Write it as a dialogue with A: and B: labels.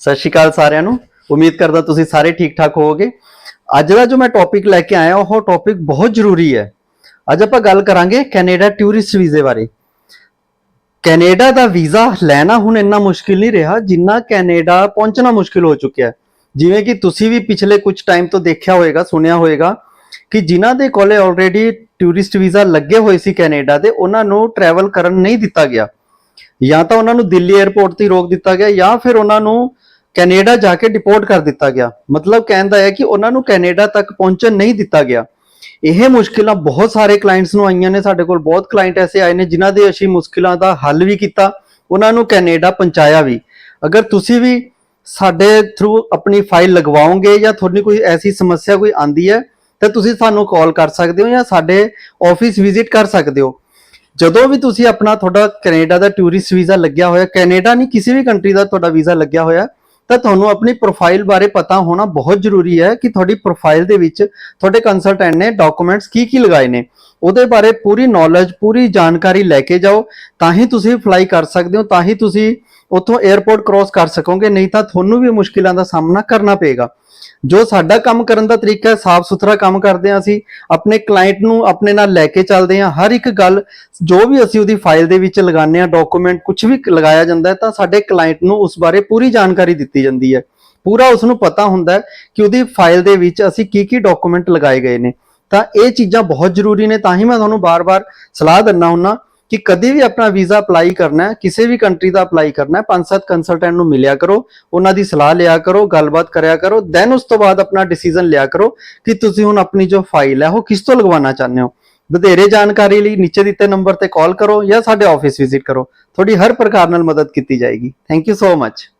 A: ਸਤਿ ਸ਼੍ਰੀ ਅਕਾਲ ਸਾਰਿਆਂ ਨੂੰ। ਉਮੀਦ ਕਰਦਾ ਤੁਸੀਂ ਸਾਰੇ ਠੀਕ ਠਾਕ ਹੋਵੋਗੇ। ਅੱਜ ਦਾ ਜੋ ਮੈਂ ਟੌਪਿਕ ਲੈ ਕੇ ਆਇਆ, ਉਹ ਟੌਪਿਕ ਬਹੁਤ ਜ਼ਰੂਰੀ ਹੈ। ਅੱਜ ਆਪਾਂ ਗੱਲ ਕਰਾਂਗੇ ਕੈਨੇਡਾ ਟੂਰਿਸਟ ਵੀਜ਼ੇ ਬਾਰੇ। ਕੈਨੇਡਾ ਦਾ ਵੀਜ਼ਾ ਲੈਣਾ ਹੁਣ ਇੰਨਾ ਮੁਸ਼ਕਿਲ ਨਹੀਂ ਰਿਹਾ, ਜਿੰਨਾ ਕੈਨੇਡਾ ਪਹੁੰਚਣਾ ਮੁਸ਼ਕਿਲ ਹੋ ਚੁੱਕਿਆ ਜਿਵੇਂ ਕਿ ਤੁਸੀਂ ਵੀ ਪਿਛਲੇ ਕੁਝ ਟਾਈਮ ਤੋਂ ਦੇਖਿਆ ਹੋਵੇਗਾ, ਸੁਣਿਆ ਹੋਵੇਗਾ ਕਿ ਜਿਨ੍ਹਾਂ ਦੇ ਕੋਲੇ ਆਲਰੇਡੀ ਟੂਰਿਸਟ ਵੀਜ਼ਾ ਲੱਗੇ ਹੋਏ ਸੀ ਕੈਨੇਡਾ ਦੇ, ਉਹਨਾਂ ਨੂੰ ਟਰੈਵਲ ਕਰਨ ਨਹੀਂ ਦਿੱਤਾ ਗਿਆ। ਜਾਂ ਤਾਂ ਉਹਨਾਂ ਨੂੰ ਦਿੱਲੀ 에ਅਰਪੋਰਟ ਤੇ ਰੋਕ ਦਿੱਤਾ ਗਿਆ, ਜਾਂ ਫਿਰ ਉਹਨਾਂ ਨੂੰ ਕੈਨੇਡਾ ਜਾ ਕੇ ਡਿਪੋਰਟ ਕਰ ਦਿੱਤਾ ਗਿਆ। ਮਤਲਬ ਕਹਿੰਦਾ ਹੈ ਕਿ ਉਹਨਾਂ ਨੂੰ ਕੈਨੇਡਾ ਤੱਕ ਪਹੁੰਚਣ ਨਹੀਂ ਦਿੱਤਾ ਗਿਆ। ਇਹ ਮੁਸ਼ਕਿਲਾਂ ਬਹੁਤ ਸਾਰੇ ਕਲਾਇੰਟਸ ਨੂੰ ਆਈਆਂ ਨੇ, ਸਾਡੇ ਕੋਲ ਬਹੁਤ ਕਲਾਇੰਟ ਐਸੇ ਆਏ ਨੇ ਜਿਨ੍ਹਾਂ ਦੇ ਅਸੀਂ ਮੁਸ਼ਕਿਲਾਂ ਦਾ ਹੱਲ ਵੀ ਕੀਤਾ, ਉਹਨਾਂ ਨੂੰ ਕੈਨੇਡਾ ਪਹੁੰਚਾਇਆ ਵੀ। ਅਗਰ ਤੁਸੀਂ ਵੀ ਸਾਡੇ ਥਰੂ ਆਪਣੀ ਫਾਈਲ ਲਗਵਾਓਗੇ ਜਾਂ ਤੁਹਾਡੀ ਕੋਈ ਐਸੀ ਸਮੱਸਿਆ ਕੋਈ ਆਂਦੀ ਹੈ, ਤਾਂ ਤੁਸੀਂ ਸਾਨੂੰ ਕਾਲ ਕਰ ਸਕਦੇ ਹੋ ਜਾਂ ਸਾਡੇ ਆਫਿਸ ਵਿਜ਼ਿਟ ਕਰ ਸਕਦੇ ਹੋ। ਜਦੋਂ ਵੀ ਤੁਸੀਂ ਆਪਣਾ ਤੁਹਾਡਾ ਕੈਨੇਡਾ ਦਾ ਟੂਰਿਸਟ ਵੀਜ਼ਾ ਲੱਗਿਆ ਹੋਇਆ, ਕੈਨੇਡਾ ਨਹੀਂ, ਕਿਸੇ ਵੀ ਕੰਟਰੀ ਦਾ ਤੁਹਾਡਾ ਵੀਜ਼ਾ ਲੱਗਿਆ ਹੋਇਆ ਤਾਂ ਤੁਹਾਨੂੰ ਆਪਣੀ ਪ੍ਰੋਫਾਈਲ ਬਾਰੇ ਪਤਾ ਹੋਣਾ ਬਹੁਤ ਜ਼ਰੂਰੀ ਹੈ ਕਿ ਤੁਹਾਡੀ ਪ੍ਰੋਫਾਈਲ ਦੇ ਵਿੱਚ ਤੁਹਾਡੇ ਕੰਸਲਟੈਂਟ ਨੇ ਡਾਕੂਮੈਂਟਸ ਕੀ ਕੀ ਲਗਾਏ ਨੇ। ਉਹਦੇ ਬਾਰੇ ਪੂਰੀ ਨੌਲੇਜ ਪੂਰੀ ਜਾਣਕਾਰੀ ਲੈ ਕੇ ਜਾਓ, ਤਾਂ ਹੀ ਤੁਸੀਂ ਫਲਾਈ ਕਰ ਸਕਦੇ ਹੋ, ਤਾਂ ਹੀ ਤੁਸੀਂ ਉੱਥੋਂ 에ਅਰਪੋਰਟ ਕ੍ਰੋਸ ਕਰ ਸਕੋਗੇ, ਨਹੀਂ ਤਾਂ ਤੁਹਾਨੂੰ ਵੀ ਮੁਸ਼ਕਿਲਾਂ ਦਾ ਸਾਹਮਣਾ ਕਰਨਾ ਪਏਗਾ। ਜੋ ਸਾਡਾ ਕੰਮ ਕਰਨ ਦਾ ਤਰੀਕਾ ਹੈ, ਸਾਫ਼ ਸੁਥਰਾ ਕੰਮ ਕਰਦੇ ਹਾਂ ਅਸੀਂ, ਆਪਣੇ ਕਲਾਇੰਟ ਨੂੰ ਆਪਣੇ ਨਾਲ ਲੈ ਕੇ ਚੱਲਦੇ ਹਾਂ। ਹਰ ਇੱਕ ਗੱਲ, ਜੋ ਵੀ ਅਸੀਂ ਉਹਦੀ ਫਾਈਲ ਦੇ ਵਿੱਚ ਲਗਾਉਂਦੇ ਹਾਂ ਡਾਕੂਮੈਂਟ ਕੁਝ ਵੀ ਲਗਾਇਆ ਜਾਂਦਾ ਹੈ, ਤਾਂ ਸਾਡੇ ਕਲਾਇੰਟ ਨੂੰ ਉਸ ਬਾਰੇ ਪੂਰੀ ਜਾਣਕਾਰੀ ਦਿੱਤੀ ਜਾਂਦੀ ਹੈ। ਪੂਰਾ ਉਸ ਨੂੰ ਪਤਾ ਹੁੰਦਾ ਹੈ ਕਿ ਉਹਦੀ ਫਾਈਲ ਦੇ ਵਿੱਚ ਅਸੀਂ ਕੀ ਕੀ ਡਾਕੂਮੈਂਟ ਲਗਾਏ ਗਏ ਨੇ। ਤਾਂ ਇਹ ਚੀਜ਼ਾਂ ਬਹੁਤ ਜ਼ਰੂਰੀ ਨੇ, ਤਾਂ ਹੀ ਮੈਂ ਤੁਹਾਨੂੰ ਬਾਰ-ਬਾਰ ਸਲਾਹ ਦਿੰਦਾ ਹੁੰਨਾ ਕਿ ਕਦੇ ਵੀ ਆਪਣਾ ਵੀਜ਼ਾ ਅਪਲਾਈ ਕਰਨਾ ਹੈ, ਕਿਸੇ ਵੀ ਕੰਟਰੀ ਦਾ ਅਪਲਾਈ ਕਰਨਾ ਹੈ, ਪੰਜ ਸੱਤ ਕੰਸਲਟੈਂਟ ਨੂੰ ਮਿਲਿਆ ਕਰੋ, ਉਹਨਾਂ ਦੀ ਸਲਾਹ ਲਿਆ ਕਰੋ, ਗੱਲਬਾਤ ਕਰਿਆ ਕਰੋ ਦੈਨ ਉਸ ਤੋਂ ਬਾਅਦ ਆਪਣਾ ਡਿਸੀਜਨ ਲਿਆ ਕਰੋ ਕਿ ਤੁਸੀਂ ਹੁਣ ਆਪਣੀ ਜੋ ਫਾਈਲ ਹੈ, ਉਹ ਕਿਸ ਤੋਂ ਲਗਵਾਉਣਾ ਚਾਹੁੰਦੇ ਹੋ। ਵਧੇਰੇ ਜਾਣਕਾਰੀ ਲਈ ਨੀਚੇ ਦਿੱਤੇ ਨੰਬਰ ਤੇ ਕਾਲ ਕਰੋ ਜਾਂ ਸਾਡੇ ਆਫਿਸ ਵਿਜ਼ਿਟ ਕਰੋ। ਤੁਹਾਡੀ ਹਰ ਪ੍ਰਕਾਰ ਨਾਲ ਮਦਦ ਕੀਤੀ ਜਾਏਗੀ। Thank you so much